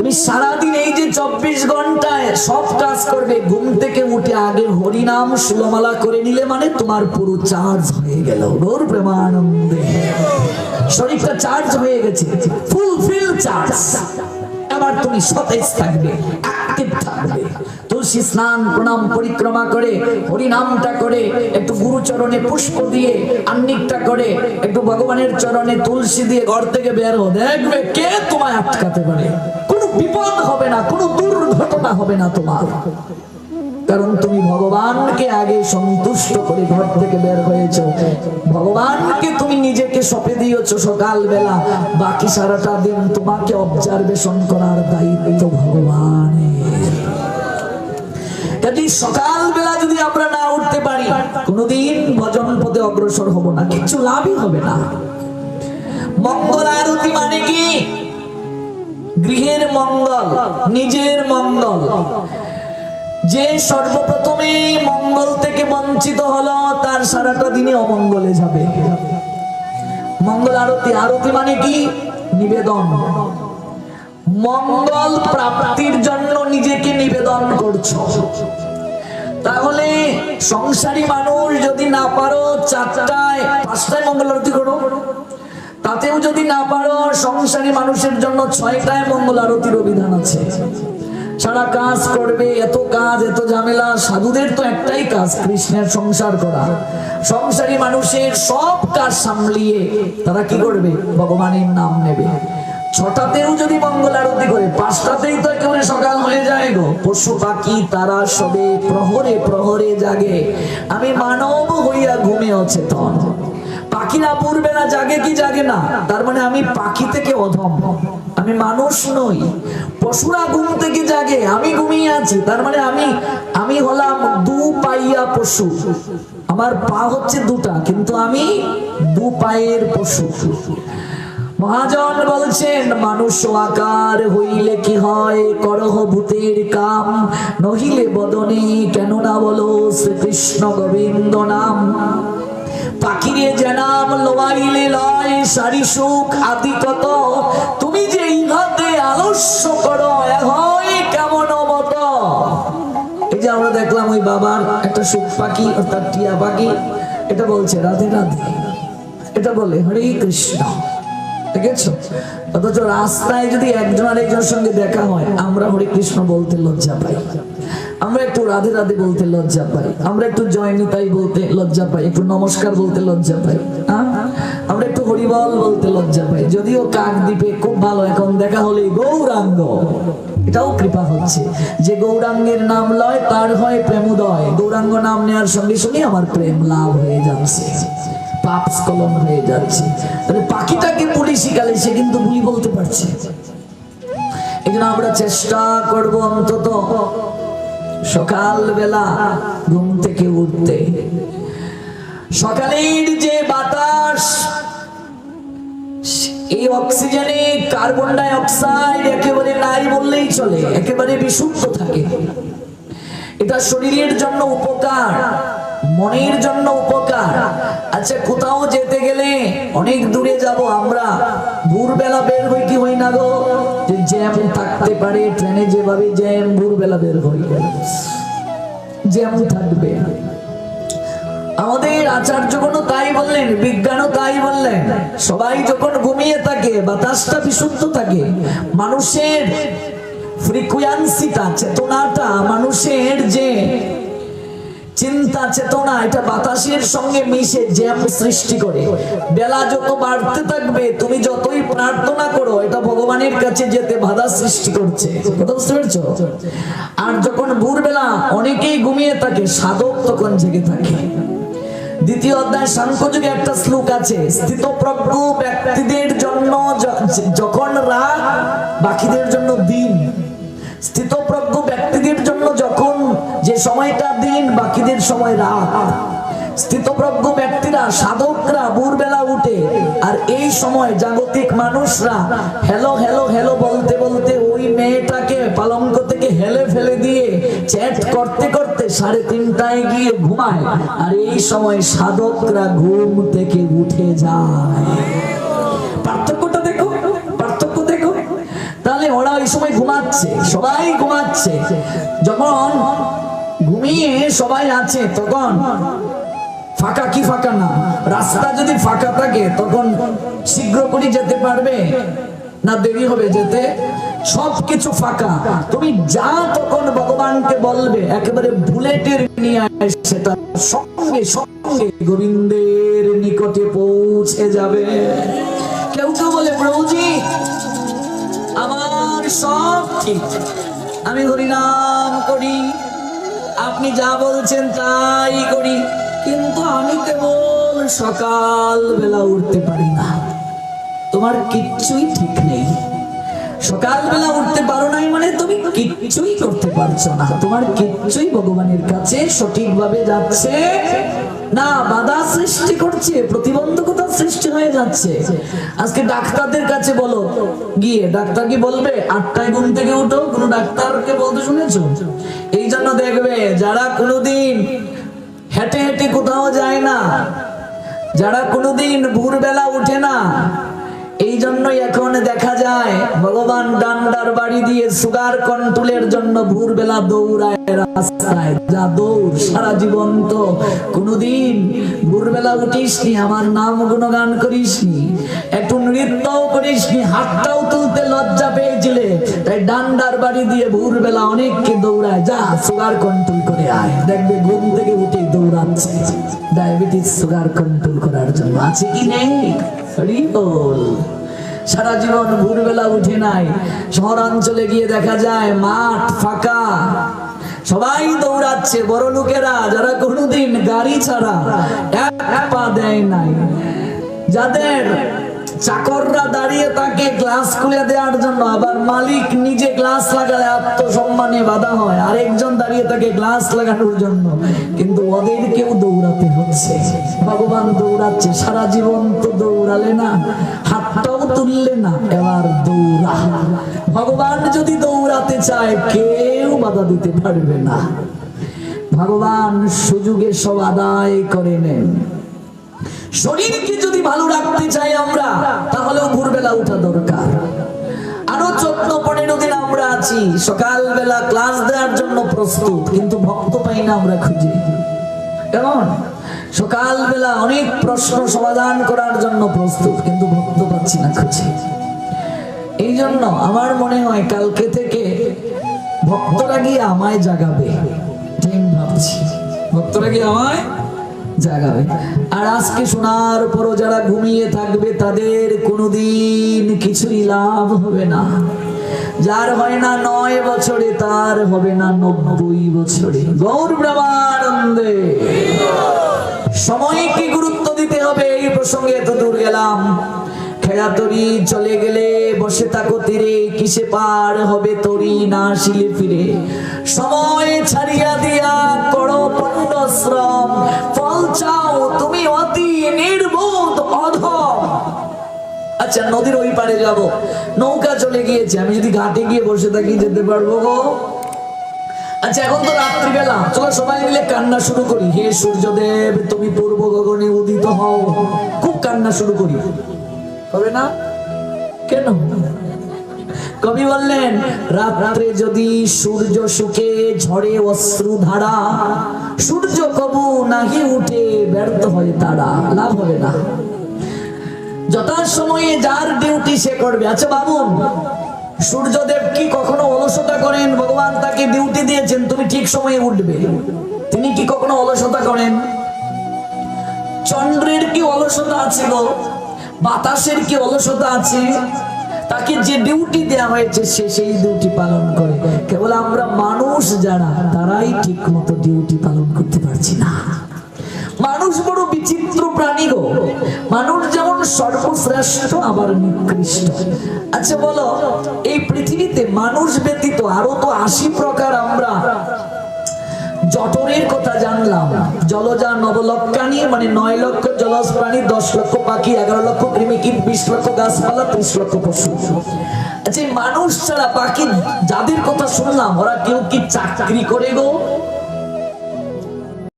তুমি সারাদিন এই যে চব্বিশ ঘন্টায় সব কাজ করবে, ঘুম থেকে উঠে আগে হরিনাম সুলমালা করে নিলে মানে তোমার পুরো চার্জ হয়ে গেল। গৌর প্রেমানন্দে। শরীরটা চার্জ হয়ে গেছে। ফুলফিল চার্জ এবার তুমি সতেজ থাকবে তুলসী স্নান, প্রণাম, পরিক্রমা করে, হরিনামটা করে, একটু গুরু চরণে পুষ্প দিয়ে আন্নিকটা করে, একটু ভগবানের চরণে তুলসী দিয়ে ঘর থেকে বের দেখবে কে তোমায় আটকাতে পারে। বিপদ হবে না, কোনো দুর্ঘটনা হবে না তোমার। কারণ তুমি ভগবানকে আগে সন্তুষ্ট করে ঘর থেকে বের হয়েছ। ভগবানকে তুমি নিজেকে সপে দিয়েছ সকালবেলা। বাকি সারাটা দিন তোমাকে অবজারভেশন করার দায়িত্ব ভগবানের। কাজে সকালবেলা যদি আমরা না উঠতে পারি, কোনোদিন ভজন পথে অগ্রসর হব না, কিছু লাভই হবে না। গৃহের মঙ্গল, নিজের মঙ্গল। যে সর্বপ্রথমে মঙ্গল থেকে বঞ্চিত হলো, তার সারাটা দিনে অমঙ্গলে যাবে। মঙ্গল আরতি আরতি মানে কি? নিবেদন। মঙ্গল প্রাপ্তির জন্য নিজেকে নিবেদন করছ। তাহলে সংসারী মানুষ যদি না পারো, চারটায়, পাঁচটায় মঙ্গল আরতি করো। তাতেও যদি না পারো সংসারী মানুষের জন্য ছয়টায় মঙ্গল আরতির অভিধান আছে। সারা কাজ করবে, এত কাজ, এত ঝামেলা, সাধুদের তো একটাই কাজ, কৃষ্ণের সংসার করা। সংসারী মানুষের সব কাজ সামলিয়ে তারা কি করবে? ভগবানের নাম নেবে। ছটাতেও যদি মঙ্গল আরতি করে, পাঁচটাতেই তো একেবারে সকাল হয়ে যায় গো। পশু, পাখি, তারা সবে প্রহরে প্রহরে জাগে। আমি মানব হইয়া ঘুমে অচেতন। পাখিরা না জাগে কি জাগে না। তার মানে আমি পাখি থেকে অধম। আমি মানুষ নই। পশুরা ঘুম থেকে জাগে, আমি ঘুমিয়ে আছি। তার মানে আমি আমি হলাম দু পাইয়া পশু। আমার পা হচ্ছে দুটা, কিন্তু আমি দু পায়ের পশু। মহাজন বলছেন, মানুষ আকার হইলে কি হয়? করহ ভূতের কাম। নহিলে বদনে কেন না বলো শ্রীকৃষ্ণ গোবিন্দ নাম। পাখিরে সারি সুখ আদি কত? তুমি যে ইহাতে আলস্য করো কেমন মত? এই যে আমরা দেখলাম ওই বাবার একটা সুখ পাখি, অর্থাৎ টিয়া পাখি। এটা বলছে, রাধে রাধে। এটা বলে, হরে কৃষ্ণ। দেখেছ? অথচ রাস্তায় যদি একজন আরেকজনের সঙ্গে দেখা হয়, আমরা হরে কৃষ্ণ বলতে লজ্জা পাই। আমরা একটু রাধে রাধে বলতে লজ্জা পাই। আমরা একটু জয়নিতাই বলতে লজ্জা পাই, একটু নমস্কার বলতে লজ্জা পাই হ্যাঁ? আমরা একটু হরিবল বলতে লজ্জা পাই। যদিও কাক দ্বীপে খুব ভালো, এখন দেখা হলে গৌরাঙ্গ। এটাও কৃপা হচ্ছে যে গৌরাঙ্গের নাম লয়, তার হয় প্রেমোদয়। গৌরাঙ্গ নাম নেওয়ার সঙ্গে সঙ্গে আমার প্রেম লাভ হয়ে যাচ্ছে, পাপ স্খলন হয়ে যাচ্ছে। তাহলে পাখিটাকে পুলিশ শিখালে সে কিন্তু বুলি বলতে পারছে। এই আমরা চেষ্টা করব অন্তত সকালবেলা ঘুম থেকে উঠতে। সকালের যে বাতাস, এই অক্সিজেনে কার্বন ডাই অক্সাইড একেবারে নাই বললেই চলে, একেবারে বিশুদ্ধ থাকে। এটা শরীরের জন্য উপকার, মনের জন্য উপকার। আচ্ছা কোথাও যেতে গেলে অনেক দূরে যাব আমরা। ভোরবেলা বের হই কি হই না গো? যে জ্যাম থাকতে পারে ট্রেনে যেভাবে জ্যাম ভোরবেলা বের হই। জ্যাম থাকবে। আমাদের আচার্যগণও তাই বললেন, বিজ্ঞানও তাই বললেন। সবাই যখন ঘুমিয়ে থাকে, বাতাসটা বিশুদ্ধ থাকে, মানুষের ফ্রিকুয়েন্সিটা চেতনাটা, মানুষের যে চিন্তা, চেতনা, এটা বাতাসের সঙ্গে মিশে জ্যাম সৃষ্টি করে। বেলা যত বাড়তে থাকবে, তুমি যতই প্রার্থনা করো, এটা ভগবানের কাছে যেতে বাধা সৃষ্টি করছে। আর যখন ভোরবেলা অনেকেই ঘুমিয়ে থাকে, সাধক তখন জেগে থাকে। দ্বিতীয় অধ্যায়, সাংখ্যযুগে একটা শ্লোক আছে, স্থিতপ্রজ্ঞ ব্যক্তিদের জন্য যখন রাত, বাকিদের জন্য দিন। স্থিতপ্রজ্ঞ ব্যক্তিদের জন্য যখন যে সময়টা দিন, বাকিদের সময় রাত। স্থিতপ্রজ্ঞ ব্যক্তিরা, সাধকরা ভোরবেলা উঠে, আর এই সময় জাগতিক মানুষরা হ্যালো হ্যালো হ্যালো বলতে বলতে ওই মেয়েটাকে পালঙ্ক থেকে হেলে ফেলে দিয়ে চ্যাট করতে করতে সাড়ে তিনটায় গিয়ে ঘুমায়। আর এই সময় সাধকরা ঘুম থেকে উঠে যায়। পার্থক্যটা দেখো, পার্থক্য দেখো। তাহলে ওরা এই সময় ঘুমাচ্ছে, সবাই ঘুমাচ্ছে। যখন ঘুমিয়ে সবাই আছে, তখন ফাঁকা কি ফাঁকা না? রাস্তা যদি ফাঁকা থাকে, তখন শীঘ্র করে যেতে পারবে? না দেরি হবে যেতে? সবকিছু ফাঁকা। তুমি যা তখন ভগবানকে বলবে, একেবারে বুলেটের নিয়ে সেটা সঙ্গে সঙ্গে গোবিন্দের নিকটে পৌঁছে যাবে। কেউ কেউ বলে, প্রভুজি, আমার সব ঠিক। আমি হরিনাম করি। আপনি যা বলছেন তাই করি, কিন্তু আমি কেবল সকাল বেলা উঠতে পারি না। তোমার কিচ্ছুই ঠিক নেই। সকালবেলা উঠতে পারো নাই মানে তুমি কিচ্ছুই করতে পারছ না। তোমার কিচ্ছুই ভগবানের কাছে সঠিকভাবে যাচ্ছে। না, বাধা সৃষ্টি করছে, প্রতিবন্ধকতা সৃষ্টি হয়ে যাচ্ছে। আজকে ডাক্তারদের কাছে বলো, গিয়ে ডাক্তার কি বলবে? আটটায় ঘুম থেকে উঠো, কোনো ডাক্তারকে বলতে শুনেছো? এই জন্য দেখবে যারা কোনোদিন হেঁটে হেঁটে কোথাও যায় না, যারা কোনোদিন ভোরবেলা উঠে না এই জন্যই এখন দেখা যায়, ভগবান ডান্ডার বাড়ি দিয়ে সুগার কন্ট্রোলের জন্য ভোরবেলা দৌড়ায় রাস্তায়। যা দৌড়, সারা জীবন তো কোনোদিন ভোরবেলা উঠিসনি, আমার নাম গুণগান করিসনি, একটু নৃত্যও করিসনি, হাতটাও তুলতে লজ্জা পেয়েছিলে। তাই ডান্ডার বাড়ি দিয়ে ভোরবেলা অনেককে দৌড়ায়, যা সুগার কন্ট্রোল করে আয়। দেখবে ঘুম থেকে উঠে দৌড়াচ্ছে। ডায়াবেটিস সুগার কন্ট্রোল করার জন্য আছে কি নেই? সারা জীবন ভোরবেলা উঠে নাই, শহরাঞ্চলে গিয়ে দেখা যায় মাঠ ফাঁকা। সবাই দৌড়াচ্ছে, বড় লোকেরা যারা কোনোদিন গাড়ি ছাড়া এক পা দেয় নাই। যাদের চাকররা দাঁড়িয়ে তাকে গ্লাস খুলে দেওয়ার জন্য আবার মালিক নিজে গ্লাস লাগালে আত্মসম্মানে বাধা হয়। আরেকজন দাঁড়িয়ে তাকে গ্লাস লাগানোর জন্য। কিন্তু ওদেরকেও দৌড়াতে হচ্ছে। ভগবান দৌড়াচ্ছে, সারা জীবন তো দৌড়ালে না, হাতটাও তুললে না, এবার দৌড়া। ভগবান যদি দৌড়াতে চায়, কেউ বাধা দিতে পারবে না। ভগবান সুযোগে সব আদায় করে নেন। শরীরকে যদি ভালো রাখতে চাই আমরা, তাহলেও ভোরবেলা উঠা দরকার। আরও চোদ্দ, পনেরো দিন আমরা আছি। সকালবেলা ক্লাস দেওয়ার জন্য প্রস্তুত, কিন্তু ভক্ত পাই না আমরা খুঁজে। কেমন? সকালবেলা অনেক প্রশ্ন সমাধান করার জন্য প্রস্তুত, কিন্তু ভক্ত পাচ্ছি না খুঁজে। এই জন্য আমার মনে হয় কালকে থেকে ভক্তরা গিয়ে আমায় জাগাবে। ভাবছি। ভক্তরা গিয়ে আমায় জাগাবে আর আজকে শোনার পরও যারা ঘুমিয়ে থাকবে, তাদের কোনোদিন কিছুই লাভ হবে না। যার হয় না নয় বছরে, তার হবে না নব্বই বছরে। গৌর ব্রহ্মানন্দে। সময়কে গুরুত্ব দিতে হবে এই প্রসঙ্গে এত দূর গেলাম। খেড়া তরি চলে গেলে বসে থাকো তীরে, কিসে পার হবে তরি না আসিলে ফিরে। সময় ছাড়িয়া দিয়া করো পণ্যশ্রম ফল আচ্ছা নদীর ওই পারে যাব। নৌকা চলে গিয়েছে, আমি যদি ঘাটে গিয়ে বসে থাকি যেতে পারব গো। আচ্ছা এখন তো রাত্রিবেলা। চলো সবাই মিলে কান্না শুরু করি। হে সূর্যদেব, তুমি পূর্ব গগনে উদিত হও। খুব কান্না শুরু করি। হবে না? কেন? কবি বললেন, রাত্রে যদি সূর্য সুখে ঝড়ে অশ্রু ধারা, সূর্য কবু নাহি উঠে ব্যর্থ হয় তারা। লাভ হবে না। যথা সময়ে যার ডিউটি সে করবে। আচ্ছা বাবুন, সূর্যদেব কি কখনো অলসতা করেন? ভগবান তাকে ডিউটি দিয়েছেন, তুমি ঠিক সময়ে উঠবে। তিনি কি কখনো অলসতা করেন? চন্দ্রের কি অলসতা আছে গো? বাতাসের কি অলসতা আছে? তাকে যে ডিউটি দেওয়া হয়েছে, সে সেই ডিউটি পালন করে। কেবল আমরা মানুষ যারা, তারাই ঠিক মতো ডিউটি পালন করতে পারছি না। মানুষ বড় বিচিত্র প্রাণী গো। মানুষ যেমন সর্বশ্রেষ্ঠ, আবার নিকৃষ্ট। আচ্ছা বলো, এই পৃথিবীতে মানুষ ব্যতীত আরও তো আশি প্রকার আমরা জঠরের কথা জানলাম। জলজা নবলক্ষানি মানে নয় লক্ষ জলজ প্রাণী, দশ লক্ষ পাখি, এগারো লক্ষ কৃমিকীট, বিশ লক্ষ গাছপালা, ত্রিশ লক্ষ পশু। আচ্ছা মানুষ ছাড়া বাকি যাদের কথা শুনলাম, ওরা কেউ কি চাকরি করে গো?